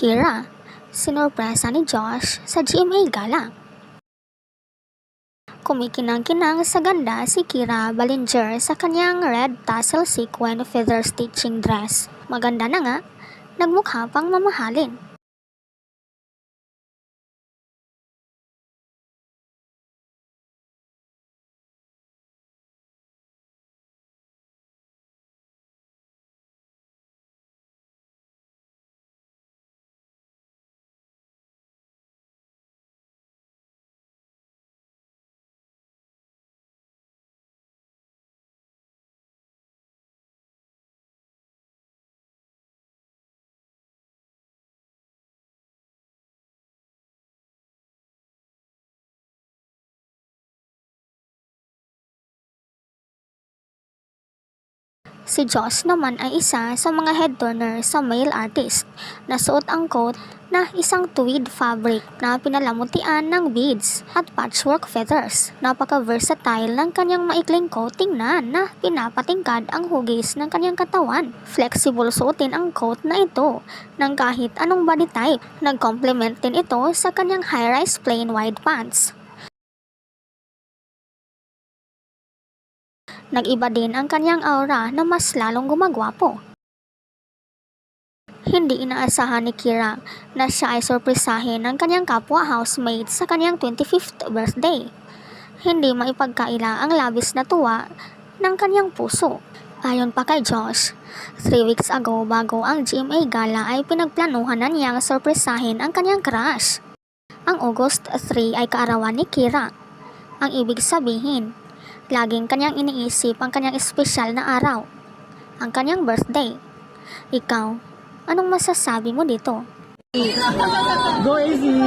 Kira, sinurpresa ni Josh sa GMA Gala. Kumikinang-kinang sa ganda si Kira Ballinger sa kanyang red tassel sequin feather stitching dress. Maganda na nga, nagmukha pang mamahalin. Si Josh naman ay isa sa mga headturner sa male artist. Nasuot ang coat na isang tweed fabric na pinalamutian ng beads at patchwork feathers. Napaka-versatile ng kanyang maikling coat tingnan na pinapatingkad ang hugis ng kanyang katawan. Flexible suotin ang coat na ito ng kahit anong body type. Nag-complement din ito sa kanyang high-rise plain wide pants. Nag-iba din ang kanyang aura na mas lalong gumagwapo. Hindi inaasahan ni Kira na siya ay sorpresahin ng kanyang kapwa housemate sa kanyang 25th birthday. Hindi maipagkaila ang labis na tuwa ng kanyang puso. Ayon pa kay Josh, 3 weeks ago bago ang GMA Gala ay pinagplanuhan na niyang sorpresahin ang kanyang crush. Ang August 3 ay kaarawan ni Kira. Ang ibig sabihin, Laging kanyang iniisip ang kanyang espesyal na araw, ang kanyang birthday. Ikaw, anong masasabi mo dito? Go easy!